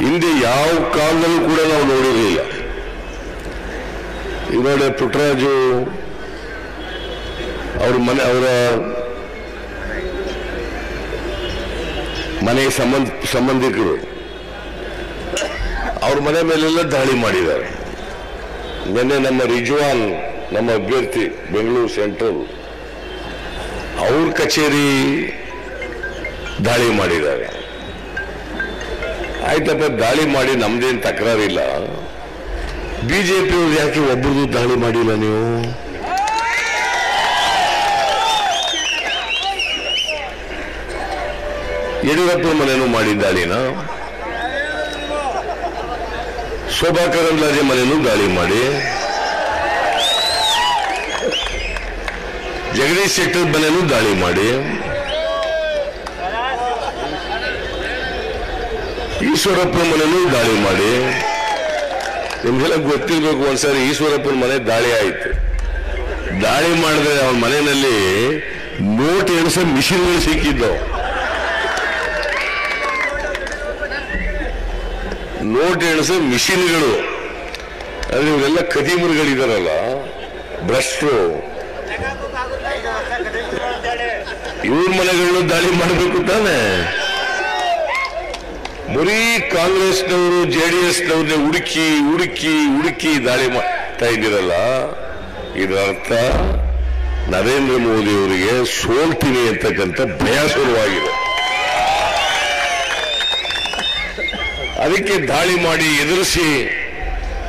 ಹಿಂದೆ ಯಾವ ಕಾಲದಲ್ಲೂ ಕೂಡ ನಾವು ನೋಡಿರಲಿಲ್ಲ. ಇವರೇ ಪುಟ್ಟರಾಜು ಅವ್ರ ಮನೆ, ಅವರ ಮನೆ ಸಂಬಂಧ, ಸಂಬಂಧಿಕರು ಅವ್ರ ಮನೆ ಮೇಲೆಲ್ಲ ದಾಳಿ ಮಾಡಿದ್ದಾರೆ. ನಿನ್ನೆ ನಮ್ಮ ರಿಜ್ವಾನ್, ನಮ್ಮ ಅಭ್ಯರ್ಥಿ, ಬೆಂಗಳೂರು ಸೆಂಟ್ರಲ್, ಅವ್ರ ಕಚೇರಿ ದಾಳಿ ಮಾಡಿದ್ದಾರೆ. ಆಯ್ತಪ್ಪ, ದಾಳಿ ಮಾಡಿ ನಮ್ದೇನು ತಕರಾರಿಲ್ಲ. ಬಿಜೆಪಿ ಅವ್ರು ಯಾಕೆ ಒಬ್ಬರದು ದಾಳಿ ಮಾಡಿಲ್ಲ ನೀವು? ಯಡಿಯೂರಪ್ಪ ಮನೆನೂ ಮಾಡಿ ದಾಳಿನ? ಶೋಭಾ ಕರಂದ್ಲಾಜೆ ಮನೆನೂ ದಾಳಿ ಮಾಡಿ? ಜಗದೀಶ್ ಶೆಟ್ಟರ್ ಮನೆನೂ ದಾಳಿ ಮಾಡಿ? ಈಶ್ವರಪ್ಪ ಮನೆನೂ ದಾಳಿ ಮಾಡಿ. ನಿಮ್ಗೆಲ್ಲ ಗೊತ್ತಿರ್ಬೇಕು ಒಂದ್ಸರಿ ಈಶ್ವರಪ್ಪನ ಮನೆ ದಾಳಿ ಆಯ್ತು. ದಾಳಿ ಮಾಡಿದ್ರೆ ಅವನ ಮನೆಯಲ್ಲಿ ನೋಟ್ ಎಣಿಸೋ ಮಿಷಿನ್ಗಳು ಸಿಕ್ಕಿದ್ದವು ನೋಟ್ ಎಣಿಸೋ ಮಿಷಿನ್ಗಳು. ಅಂದ್ರೆ ಇವರೆಲ್ಲ ಕದೀಮರುಗಳಿದಾರಲ್ಲ, ಭ್ರಷ್ಟರು. ಇವ್ರ ಮನೆಗಳನ್ನು ದಾಳಿ ಮಾಡಬೇಕು ತಾನೆ. ಬರೀ ಕಾಂಗ್ರೆಸ್ನವರು ಜೆ ಡಿ ಎಸ್ನವ್ರನ್ನೇ ಹುಡುಕಿ ಹುಡುಕಿ ಹುಡುಕಿ ದಾಳಿ ಮಾಡ್ತಾ ಇದ್ದೀರಲ್ಲ? ಇದರರ್ಥ ನರೇಂದ್ರ ಮೋದಿ ಅವರಿಗೆ ಸೋಲ್ತೀನಿ ಅಂತಕ್ಕಂಥ ಭಯ ಶುರುವಾಗಿದೆ. ಅದಕ್ಕೆ ದಾಳಿ ಮಾಡಿ ಎದುರಿಸಿ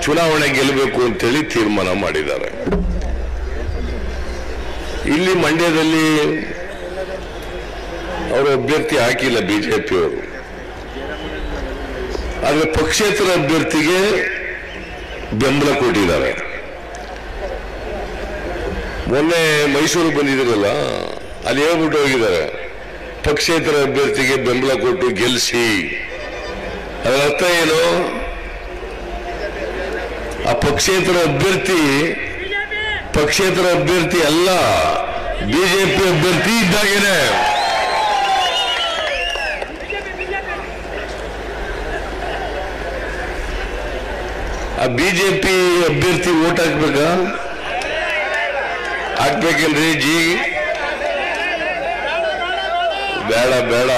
ಚುನಾವಣೆ ಗೆಲ್ಲಬೇಕು ಅಂತೇಳಿ ತೀರ್ಮಾನ ಮಾಡಿದ್ದಾರೆ. ಇಲ್ಲಿ ಮಂಡ್ಯದಲ್ಲಿ ಅವರು ಅಭ್ಯರ್ಥಿ ಹಾಕಿಲ್ಲ ಬಿಜೆಪಿಯವರು. ಆದ್ರೆ ಪಕ್ಷೇತರ ಅಭ್ಯರ್ಥಿಗೆ ಬೆಂಬಲ ಕೊಟ್ಟಿದ್ದಾರೆ. ಮೊನ್ನೆ ಮೈಸೂರು ಬಂದಿದ್ರಲ್ಲ, ಅಲ್ಲಿ ಹೇಳ್ಬಿಟ್ಟು ಹೋಗಿದ್ದಾರೆ, ಪಕ್ಷೇತರ ಅಭ್ಯರ್ಥಿಗೆ ಬೆಂಬಲ ಕೊಟ್ಟು ಗೆಲ್ಲಿಸಿ ಅದರ ಅರ್ಥ ಏನು? ಆ ಪಕ್ಷೇತರ ಅಭ್ಯರ್ಥಿ ಪಕ್ಷೇತರ ಅಭ್ಯರ್ಥಿ ಅಲ್ಲ, ಬಿಜೆಪಿ ಅಭ್ಯರ್ಥಿ ಇದ್ದಾಗೇನೆ. ಆ ಬಿಜೆಪಿ ಅಭ್ಯರ್ಥಿ ಓಟ್ ಹಾಕ್ಬೇಕಾ? ಹಾಕ್ಬೇಕಲ್ರಿ ಜಿ. ಬೇಡ ಬೇಡ.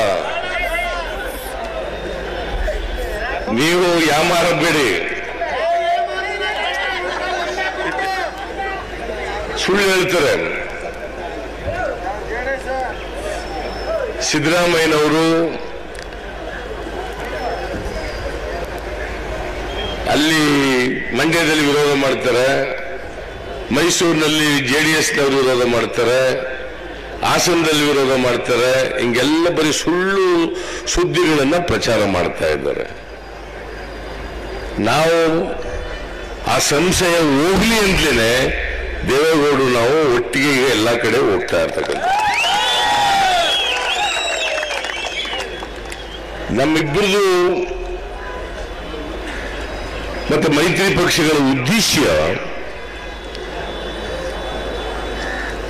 ನೀವು ಯಾಮಾರಬೇಡಿ ಸುಳ್ಳು ಹೇಳ್ತಾರೆ. ಸಿದ್ದರಾಮಯ್ಯನವರು ಅಲ್ಲಿ ಮಂಡ್ಯದಲ್ಲಿ ವಿರೋಧ ಮಾಡ್ತಾರೆ. ಮೈಸೂರಿನಲ್ಲಿ ಜೆ ಡಿ ಎಸ್ನವರು ವಿರೋಧ ಮಾಡ್ತಾರೆ. ಹಾಸನದಲ್ಲಿ ವಿರೋಧ ಮಾಡ್ತಾರೆ. ಹಿಂಗೆಲ್ಲ ಬರೀ ಸುಳ್ಳು ಸುದ್ದಿಗಳನ್ನ ಪ್ರಚಾರ ಮಾಡ್ತಾ ಇದ್ದಾರೆ. ನಾವು ಆ ಸಂಶಯ ಹೋಗ್ಲಿ ಅಂತಲೇ ದೇವೇಗೌಡರು ನಾವು ಒಟ್ಟಿಗೆ ಎಲ್ಲ ಕಡೆ ಹೋಗ್ತಾ ಇರ್ತಕ್ಕಂಥ ನಮ್ಮಿಬ್ಬರದು ಮತ್ತೆ ಮೈತ್ರಿ ಪಕ್ಷಗಳ ಉದ್ದೇಶ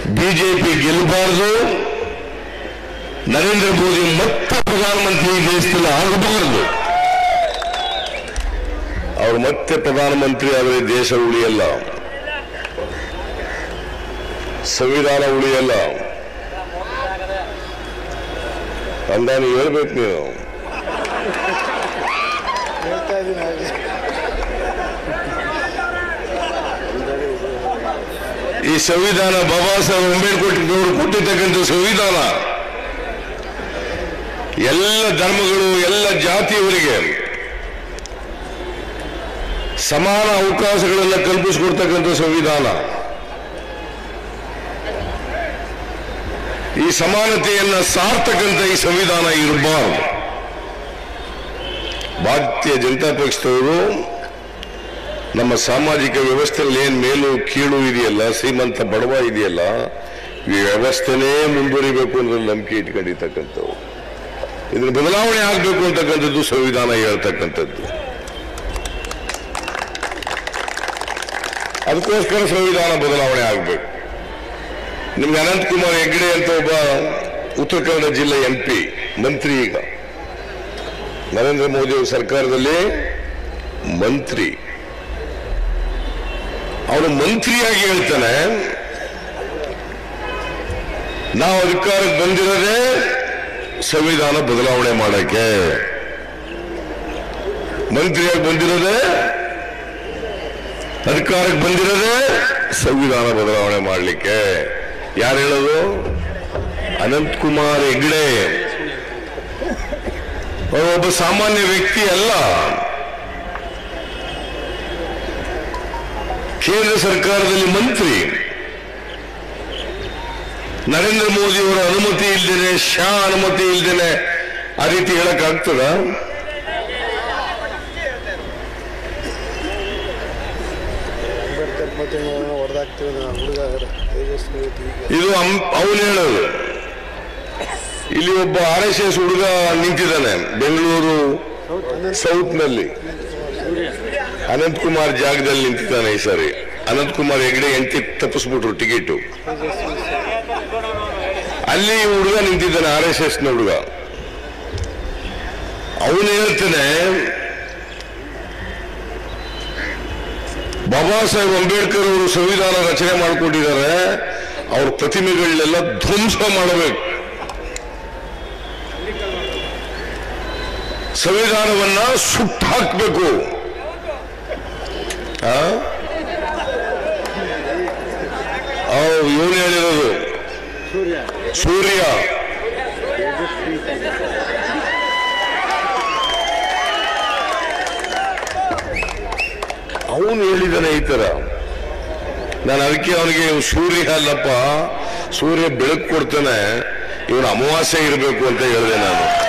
ಬಿಜೆಪಿ ಗೆಲ್ಲಬಾರದು, ನರೇಂದ್ರ ಮೋದಿ ಮತ್ತೆ ಪ್ರಧಾನಮಂತ್ರಿ ದೇಶದಲ್ಲಿ ಆಗಬಾರದು. ಅವರು ಮತ್ತೆ ಪ್ರಧಾನಮಂತ್ರಿ ಆದರೆ ದೇಶ ಉಳಿಯಲ್ಲ. ಸಂವಿಧಾನ ಉಳಿಯಲ್ಲ. ಅಂದಾನಿ ಹೇಳ್ಬೇಕು ನೀವು. ಈ ಸಂವಿಧಾನ ಬಾಬಾ ಸಾಹೇಬ್ ಅಂಬೇಡ್ಕರ್ ಕೊಟ್ಟಿರ್ತಕ್ಕಂಥ ಸಂವಿಧಾನ, ಎಲ್ಲ ಧರ್ಮಗಳು, ಎಲ್ಲ ಜಾತಿಯವರಿಗೆ ಸಮಾನ ಅವಕಾಶಗಳನ್ನು ಕಲ್ಪಿಸಿಕೊಡ್ತಕ್ಕಂಥ ಸಂವಿಧಾನ. ಈ ಸಮಾನತೆಯನ್ನ ಸಾರ್ತಕ್ಕಂಥ ಈ ಸಂವಿಧಾನ ಇರಬಾರದು. ಭಾರತೀಯ ಜನತಾ ಪಕ್ಷದವರು ನಮ್ಮ ಸಾಮಾಜಿಕ ವ್ಯವಸ್ಥೆಯಲ್ಲಿ ಏನು ಮೇಲು ಕೀಳು ಇದೆಯಲ್ಲ, ಶ್ರೀಮಂತ ಬಡವ ಇದೆಯಲ್ಲ, ಈ ವ್ಯವಸ್ಥೆನೇ ಮುಂದುವರಿಬೇಕು ಅಂದ್ರೆ ನಂಬಿಕೆ ಇಟ್ಕೊಂಡಿರ್ತಕ್ಕಂಥವು ಇದ್ರ ಬದಲಾವಣೆ ಆಗಬೇಕು ಅಂತಕ್ಕಂಥದ್ದು ಸಂವಿಧಾನ ಹೇಳ್ತಕ್ಕಂಥದ್ದು. ಅದಕ್ಕೋಸ್ಕರ ಸಂವಿಧಾನ ಬದಲಾವಣೆ ಆಗಬೇಕು. ನಿಮ್ಗೆ ಅನಂತಕುಮಾರ್ ಹೆಗ್ಡೆ ಅಂತ ಒಬ್ಬ ಉತ್ತರ ಕನ್ನಡ ಜಿಲ್ಲೆ ಎಂ ಪಿ, ಮಂತ್ರಿ ಈಗ. ನರೇಂದ್ರ ಮೋದಿ ಸರ್ಕಾರದಲ್ಲಿ ಮಂತ್ರಿ. ಅವನು ಮಂತ್ರಿಯಾಗಿ ಹೇಳ್ತಾನೆ. ನಾವು ಅಧಿಕಾರಕ್ಕೆ ಬಂದಿರೋದೇ ಸಂವಿಧಾನ ಬದಲಾವಣೆ ಮಾಡಕ್ಕೆ. ಮಂತ್ರಿಯಾಗಿ ಬಂದಿರೋದೇ ಅಧಿಕಾರಕ್ಕೆ ಬಂದಿರೋದೇ ಸಂವಿಧಾನ ಬದಲಾವಣೆ ಮಾಡಲಿಕ್ಕೆ. ಯಾರು ಹೇಳೋದು? ಅನಂತಕುಮಾರ್ ಹೆಗ್ಡೆ. ಒಬ್ಬ ಸಾಮಾನ್ಯ ವ್ಯಕ್ತಿ ಅಲ್ಲ. ಕೇಂದ್ರ ಸರ್ಕಾರದಲ್ಲಿ ಮಂತ್ರಿ ನರೇಂದ್ರ ಮೋದಿ ಅವರ ಅನುಮತಿ ಇಲ್ದೇನೆ, ಶಾ ಅನುಮತಿ ಇಲ್ದೇನೆ ಆ ರೀತಿ ಹೇಳಕ್ ಆಗ್ತದ ಅಂಬೇಡ್ಕರ್ ಮತ್ತೆ ಹೊಡೆದಾಕ್ತೀವಿ ನಾವು ಹುಡುಗ ತೇಜಸ್ವಿ ಈಗ ಇದು ಅವನು ಹೇಳೋದು. ಇಲ್ಲಿ ಒಬ್ಬ ಆರ್ ಎಸ್ ಎಸ್ ಹುಡುಗ ನಿಂತಿದ್ದಾನೆ, ಬೆಂಗಳೂರು ಸೌತ್ನಲ್ಲಿ ಅನಂತ್ ಕುಮಾರ್ ಜಾಗದಲ್ಲಿ ನಿಂತಿದ್ದಾನೆ ಈ ಸಾರಿ. ಅನಂತ್ ಕುಮಾರ್ ಹೆಗಡೆ ಎಂಟಿ ತಪ್ಪಿಸ್ಬಿಟ್ರು ಟಿಕೆಟ್. ಅಲ್ಲಿ ಹುಡುಗ ನಿಂತಿದ್ದಾನೆ, ಆರ್ ಎಸ್ ಎಸ್ನ ಹುಡುಗ. ಅವನು ಹೇಳ್ತಾನೆ, ಬಾಬಾ ಸಾಹೇಬ್ ಅಂಬೇಡ್ಕರ್ ಅವರು ಸಂವಿಧಾನ ರಚನೆ ಮಾಡಿಕೊಂಡಿದ್ದಾರೆ, ಅವ್ರ ಪ್ರತಿಮೆಗಳನ್ನೆಲ್ಲ ಧ್ವಂಸ ಮಾಡಬೇಕು. ಸಂವಿಧಾನವನ್ನ ಸುಟ್ಟು ಹಾಕಬೇಕು. ಇವನು ಹೇಳಿರೋದು. ಸೂರ್ಯ. ಅವನು ಹೇಳಿದಾನೆ ಈ ತರ. ನಾನು ಅದಕ್ಕೆ ಅವನಿಗೆ ಸೂರ್ಯ ಅಲ್ಲಪ್ಪ ಸೂರ್ಯ ಬೆಳಕು ಕೊಡ್ತಾನೆ ಇವನು ಅಮಾವಾಸ್ಯೆ ಇರಬೇಕು ಅಂತ ಹೇಳಿದೆ ನಾನು.